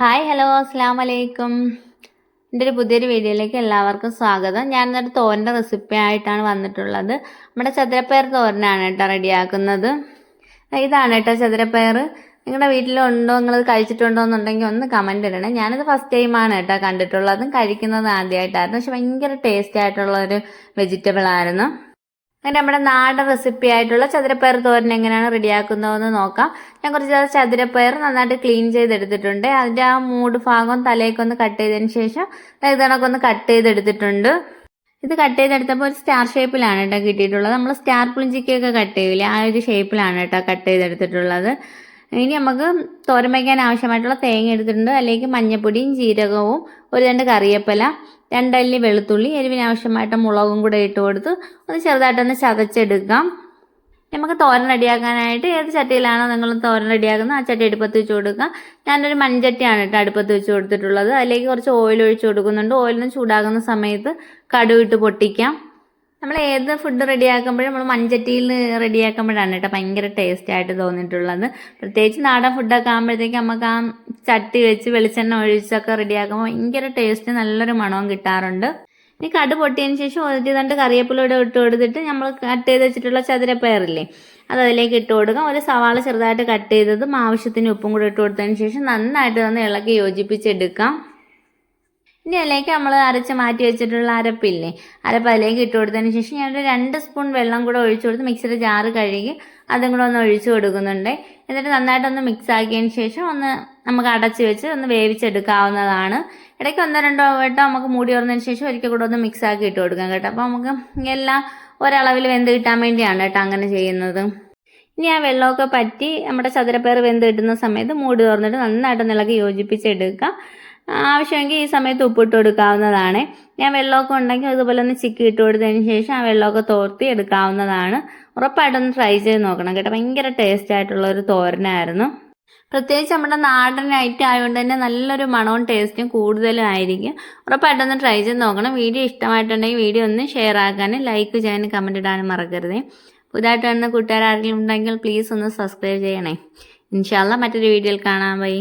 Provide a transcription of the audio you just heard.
Hi hello അസ്സാം വലൈക്കും എന്റെ ഒരു പുതിയൊരു വീഡിയോയിലേക്ക് എല്ലാവർക്കും സ്വാഗതം. ഞാൻ ഇന്നൊരു തോരന്റെ റെസിപ്പി ആയിട്ടാണ് വന്നിട്ടുള്ളത്. നമ്മുടെ ചതുരപ്പയർ തോരനാണ് കേട്ടോ റെഡിയാക്കുന്നത്. ഇതാണ് കേട്ടോ ചതുരപ്പയർ. നിങ്ങളുടെ വീട്ടിലുണ്ടോ? നിങ്ങൾ കഴിച്ചിട്ടുണ്ടോ എന്നുണ്ടെങ്കിൽ ഒന്ന് കമന്റ് ഇടണേ. ഞാനിത് ഫസ്റ്റ് ടൈമാണ് കേട്ടോ കണ്ടിട്ടുള്ളതും. കഴിക്കുന്നത് ആദ്യമായിട്ടായിരുന്നു. പക്ഷെ ഭയങ്കര ടേസ്റ്റ് ആയിട്ടുള്ള ഒരു വെജിറ്റബിൾ ആയിരുന്നു. അങ്ങനെ നമ്മുടെ നാടൻ റെസിപ്പി ആയിട്ടുള്ള ചതുരപ്പയർ തോരൻ എങ്ങനെയാണ് റെഡിയാക്കുന്നതെന്ന് നോക്കാം. ഞാൻ കുറച്ച് ചതുരപ്പയർ നന്നായിട്ട് ക്ലീൻ ചെയ്തെടുത്തിട്ടുണ്ട്. അതിന്റെ ആ മൂട് ഭാഗം തലയൊക്കെ ഒന്ന് കട്ട് ചെയ്തതിന് ശേഷം ഇതണക്കെ ഒന്ന് കട്ട് ചെയ്തെടുത്തിട്ടുണ്ട്. ഇത് കട്ട് ചെയ്തെടുത്തപ്പോൾ ഒരു സ്റ്റാർ ഷേപ്പിലാണ് കേട്ടോ കിട്ടിയിട്ടുള്ളത്. നമ്മൾ സ്റ്റാർ പുളിഞ്ചിക്കൊക്കെ കട്ട് ചെയ്യില്ലേ ആ ഒരു ഷേപ്പിലാണ് കേട്ടോ കട്ട് ചെയ്തെടുത്തിട്ടുള്ളത്. ഇനി നമുക്ക് തോരൻ വയ്ക്കാൻ ആവശ്യമായിട്ടുള്ള തേങ്ങ എടുത്തിട്ടുണ്ട്. അല്ലെങ്കിൽ മഞ്ഞപ്പൊടിയും ജീരകവും ഒരു രണ്ട് കറിവേപ്പില രണ്ടല്ലി വെളുത്തുള്ളി എരിവിന് ആവശ്യമായിട്ട് മുളകും കൂടെ ഇട്ട് കൊടുത്ത് ഒന്ന് ചെറുതായിട്ടൊന്ന് ചതച്ചെടുക്കാം. നമുക്ക് തോരൻ റെഡിയാക്കാനായിട്ട് ഏത് ചട്ടിയിലാണോ നിങ്ങൾ തോരൻ റെഡിയാക്കുന്നത് ആ ചട്ടി അടുപ്പത്ത് വെച്ച് കൊടുക്കുക. ഞാനൊരു മൺചട്ടിയാണ് കേട്ടോ അടുപ്പത്ത് വെച്ച് കൊടുത്തിട്ടുള്ളത്. അതിലേക്ക് കുറച്ച് ഓയിൽ ഒഴിച്ച് കൊടുക്കുന്നുണ്ട്. ഓയിലൊന്ന് ചൂടാകുന്ന സമയത്ത് കടുവിട്ട് പൊട്ടിക്കാം. നമ്മൾ ഏത് ഫുഡ് റെഡിയാക്കുമ്പോഴും നമ്മൾ മൺചട്ടിയിൽ റെഡിയാക്കുമ്പോഴാണ് കേട്ടോ ഭയങ്കര ടേസ്റ്റ് ആയിട്ട് തോന്നിയിട്ടുള്ളത്. പ്രത്യേകിച്ച് നാടൻ ഫുഡൊക്കെ ആകുമ്പോഴത്തേക്ക് നമുക്ക് ആ ചട്ടി വെച്ച് വെളിച്ചെണ്ണ ഒഴിച്ചൊക്കെ റെഡിയാക്കുമ്പോൾ ഭയങ്കര ടേസ്റ്റ് നല്ലൊരു മണവും കിട്ടാറുണ്ട്. ഇനി കട് പൊട്ടിയതിന് ശേഷം ഒരു രണ്ട് കറിവേപ്പിലൂടെ ഇട്ട് കൊടുത്തിട്ട് നമ്മൾ കട്ട് ചെയ്ത് വെച്ചിട്ടുള്ള ചതുരപ്പയറില്ലേ അത് അതിലേക്ക് ഇട്ട് കൊടുക്കാം. ഒരു സവാള ചെറുതായിട്ട് കട്ട് ചെയ്തതും ആവശ്യത്തിന് ഉപ്പും കൂടെ ഇട്ട് കൊടുത്തതിന് ശേഷം നന്നായിട്ട് തന്നെ ഇളക്കി യോജിപ്പിച്ചെടുക്കാം. ഇനി അതിലേക്ക് നമ്മൾ അരച്ച് മാറ്റി വെച്ചിട്ടുള്ള അരപ്പില്ലേ? അരപ്പ് അതിലേക്ക് ഇട്ട് കൊടുത്തതിന് ശേഷം ഞാനൊരു രണ്ട് സ്പൂൺ വെള്ളം കൂടെ ഒഴിച്ചു കൊടുത്ത് മിക്സിയുടെ ജാറ് കഴുകി അതും കൂടെ ഒന്ന് ഒഴിച്ചു കൊടുക്കുന്നുണ്ട്. എന്നിട്ട് നന്നായിട്ടൊന്ന് മിക്സ് ആക്കിയതിന് ശേഷം ഒന്ന് നമുക്ക് അടച്ച് വെച്ച് ഒന്ന് വേവിച്ചെടുക്കാവുന്നതാണ്. ഇടയ്ക്ക് ഒന്നോ രണ്ടോ വട്ടം നമുക്ക് മൂടി തുറന്നതിന് ശേഷം ഒരിക്കൽ കൂടെ ഒന്ന് മിക്സ് ആക്കി ഇട്ട് കൊടുക്കാം കേട്ടോ. അപ്പോൾ നമുക്ക് എല്ലാം ഒരളവിൽ വെന്ത് കിട്ടാൻ വേണ്ടിയാണ് കേട്ടോ അങ്ങനെ ചെയ്യുന്നത്. ഇനി ആ വെള്ളമൊക്കെ പറ്റി നമ്മുടെ ചതുരപ്പയർ വെന്ത് കിട്ടുന്ന സമയത്ത് മൂടി തുറന്നിട്ട് നന്നായിട്ട് ഇളക്കി യോജിപ്പിച്ചെടുക്കാം. ആവശ്യമെങ്കിൽ ഈ സമയത്ത് ഉപ്പിട്ട് കൊടുക്കാവുന്നതാണ്. ഞാൻ വെള്ളമൊക്കെ ഉണ്ടെങ്കിൽ അതുപോലെ ഒന്ന് ചിക്കി ഇട്ട് കൊടുത്തതിന് ശേഷം ആ വെള്ളമൊക്കെ തോർത്തി എടുക്കാവുന്നതാണ്. ഉറപ്പായിട്ടൊന്ന് ട്രൈ ചെയ്ത് നോക്കണം കേട്ടോ. ഭയങ്കര ടേസ്റ്റ് ആയിട്ടുള്ള ഒരു തോരനായിരുന്നു. പ്രത്യേകിച്ച് നമ്മുടെ നാടൻ ഐറ്റം ആയതുകൊണ്ട് തന്നെ നല്ലൊരു മണവും ടേസ്റ്റും കൂടുതലും ആയിരിക്കും. ഉറപ്പായിട്ടൊന്ന് ട്രൈ ചെയ്ത് നോക്കണം. വീഡിയോ ഇഷ്ടമായിട്ടുണ്ടെങ്കിൽ വീഡിയോ ഒന്ന് ഷെയർ ആക്കാനും ലൈക്ക് ചെയ്യാനും കമന്റ് ഇടാനും മറക്കരുത്. പുതുതായിട്ട് വരുന്ന കൂട്ടുകാരെങ്കിലും ഉണ്ടെങ്കിൽ പ്ലീസ് ഒന്ന് സബ്സ്ക്രൈബ് ചെയ്യണേ. ഇൻഷാല്ല മറ്റൊരു വീഡിയോയിൽ കാണാൻ പോയി